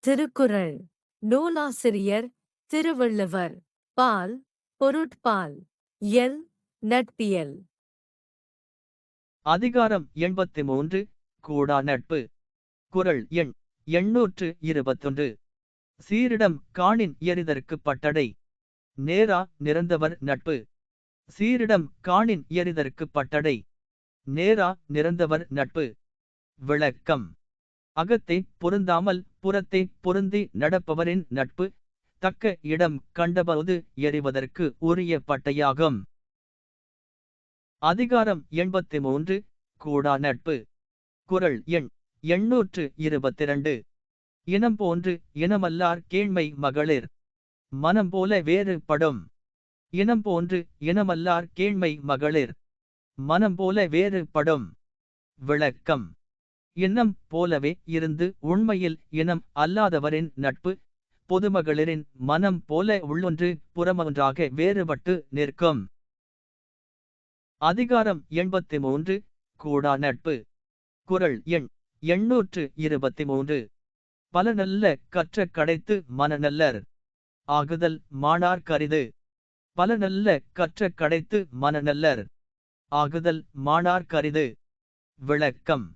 திருக்குறள். நூலாசிரியர் திருவள்ளுவர். பால் பொருட்பால். எல் நட்பியல். அதிகாரம் எண்பத்தி மூன்று கூடா நட்பு. குறள் எண் எண்ணூற்று இருபத்தொன்று. சீரிடம் காணின் எரிதற்கு பட்டடை. நேரா நிறந்தவர் நட்பு. சீரிடம் காணின் எரிதற்கு பட்டடை. நேரா நிறந்தவர் நட்பு. விளக்கம். அகத்தை பொருந்தாமல் புறத்தை பொருந்தி நடப்பவரின் நட்பு தக்க இடம் கண்டபோது எறிவதற்கு உரிய பட்டையாகும். அதிகாரம் எண்பத்தி மூன்று கூடா நட்பு. குறள் எண் எண்ணூற்று இருபத்திரண்டு. இனம் போன்று இனமல்லார் கீழ்மை மகளிர். மனம் போல வேறு படும் இனம் போன்று இனமல்லார் கீழ்மை மகளிர். மனம் போல வேறு படும் விளக்கம் இனம் போலவே இருந்து உண்மையில் இனம் அல்லாதவரின் நட்பு பொதுமகளிரின் மனம் போல உள்ளொன்று புறமொன்றாக வேறுபட்டு நிற்கும். அதிகாரம் எண்பத்தி மூன்று கூடா நட்பு. குறள் எண் எண்ணூற்று இருபத்தி மூன்று பல நல்ல கற்ற கடைத்து மனநல்லர். ஆகுதல் மாணார் கரிது. பல நல்ல கற்ற கடைத்து மனநல்லர். ஆகுதல் மாணார் கரிது. விளக்கம்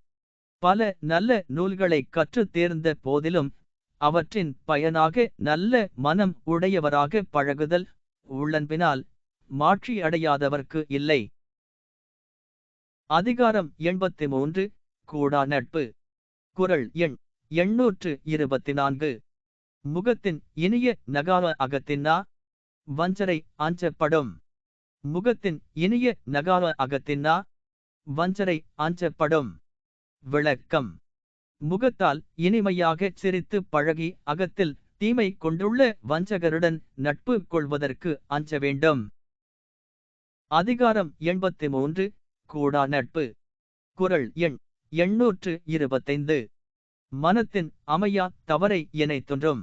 பல நல்ல நூல்களை கற்றுத் தேர்ந்த போதிலும் அவற்றின் பயனாக நல்ல மனம் உடையவராக பழகுதல் உள்ளன்பினால் மாற்றி அடையாதவர்க்கு இல்லை. அதிகாரம் எண்பத்தி மூன்று கூடா நட்பு. குறள் எண் எண்ணூற்று இருபத்தி நான்கு முகத்தின் இனிய நகார அகத்தின்னா வஞ்சரை அஞ்சப்படும். முகத்தின் இனிய நகார அகத்தின்னா வஞ்சரை அஞ்சப்படும். விளக்கம். முகத்தால் இனிமையாகச் சிரித்து பழகி அகத்தில் தீமை கொண்டுள்ள வஞ்சகருடன் நட்பு கொள்வதற்கு அஞ்ச வேண்டும். அதிகாரம் எண்பத்தி மூன்று கூடா நட்பு. குறள் எண் எண்ணூற்று இருபத்தைந்து. மனத்தின் அமையா தவறை எனை தோன்றும்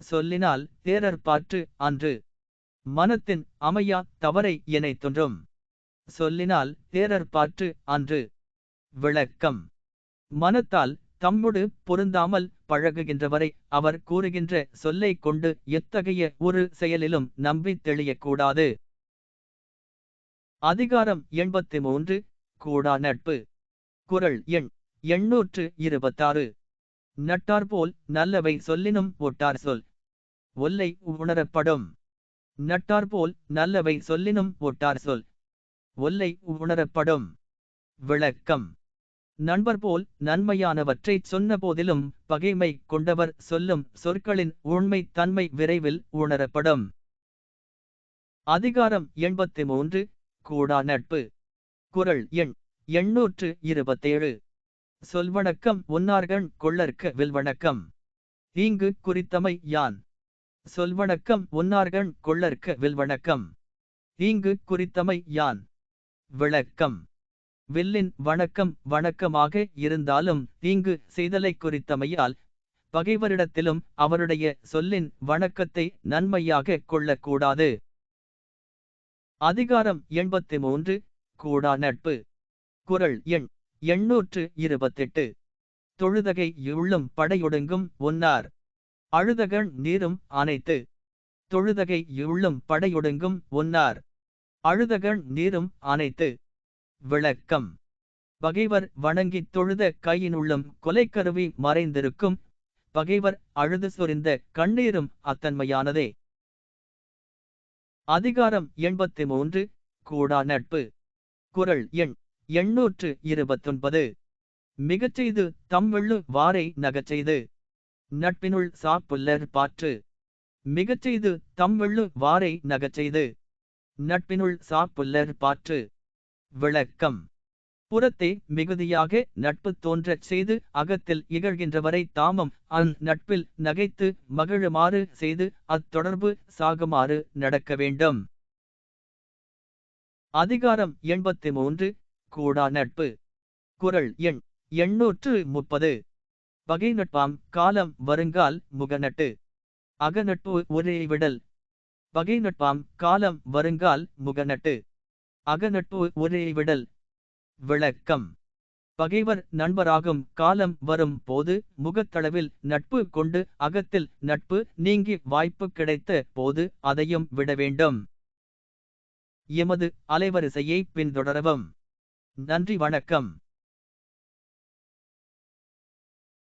சொல்லினால் தேரர் பாற்று அன்று. மனத்தின் அமையா தவறை எனை தோன்றும் சொல்லினால் தேரர் பாற்று அன்று. விளக்கம். மனத்தால் தம்முடு பொருந்தாமல் பழகுகின்றவரை அவர் கூறுகின்ற சொல்லை கொண்டு எத்தகைய ஒரு செயலிலும் நம்பி தெளியக்கூடாது. அதிகாரம் எண்பத்தி மூன்று கூடா நட்பு. குறள் எண் எண்ணூற்று இருபத்தாறு. நட்டார்போல் நல்லவை சொல்லினும் ஒட்டார் சொல். ஒல்லை உணரப்படும். நட்டார்போல் நல்லவை சொல்லினும் ஒட்டார் சொல். ஒல்லை உணரப்படும். விளக்கம். நண்பர் போல் நன்மையானவற்றைச் சொன்ன போதிலும் பகைமை கொண்டவர் சொல்லும் சொற்களின் உண்மை தன்மை விரைவில் உணரப்படும். அதிகாரம் எண்பத்தி மூன்று கூடா நட்பு. குறள் எண் எண்ணூற்று இருபத்தேழு. சொல்வணக்கம் உன்னார்கண் கொள்ளற்க வில்வணக்கம். தீங்கு குறித்தமை யான்? சொல்வணக்கம் உன்னார்கண் கொள்ளற்க வில்வணக்கம். தீங்கு குறித்தமை யான்? விளக்கம். வில்லின் வணக்கம் வணக்கமாக இருந்தாலும் தீங்கு செய்தலை குறித்தமையால் பகைவரிடத்திலும் அவருடைய சொல்லின் வணக்கத்தை நன்மையாக கொள்ளக்கூடாது. அதிகாரம் எண்பத்தி மூன்று கூடா நட்பு. குறள் எண் எண்ணூற்று இருபத்தெட்டு. தொழுதகை உள்ளும் படையொடுங்கும் ஒன்னார் அழுதகன் நீரும் அனைத்து தொழுதகை உள்ளும் படையொடுங்கும் ஒன்னார் அழுதகன் நீரும் அனைத்து விளக்கம். பகைவர் வணங்கித் தொழுத கையினுள்ளும் கொலைக்கருவி மறைந்திருக்கும். பகைவர் அழுது சொரிந்த கண்ணீரும் அத்தன்மையானதே. அதிகாரம் எண்பத்தி மூன்று கூடா நட்பு. குரல் எண் எண்ணூற்று இருபத்தொன்பது. மிகச்செய்து தம்வெள்ளு வாரை நகச்செய்து. நட்பினுள் சாப்புல்லர் பாற்று. மிகச்செய்து தம்வெள்ளு வாரை நகச்செய்து. நட்பினுள் சாப்புல்லர் பாற்று. விளக்கம். புறத்தை மிகுதியாக நட்பு தோன்றச் செய்து அகத்தில் இகழ்கின்றவரை தாமம் அந் நட்பில் நகைத்து மகிழுமாறு செய்து அத்தொடர்பு சாகுமாறு நடக்க வேண்டும். அதிகாரம் எண்பத்தி மூன்று கூடா நட்பு. குறள் எண் எண்ணூற்று முப்பது. பகை நட்பாம் காலம் வருங்கால் முகநட்டு. அகநட்பு ஒரே விடல். பகை நட்பாம் காலம் வருங்கால் முகநட்டு. அகநட்பு ஒரே விடல். விளக்கம். பகைவர் நண்பராகும் காலம் வரும் போது முகத்தளவில் நட்பு கொண்டு அகத்தில் நட்பு நீங்கி வாய்ப்பு கிடைத்த போது அதையும் விட வேண்டும். எமது அலைவரிசையை பின்தொடரவும். நன்றி வணக்கம்.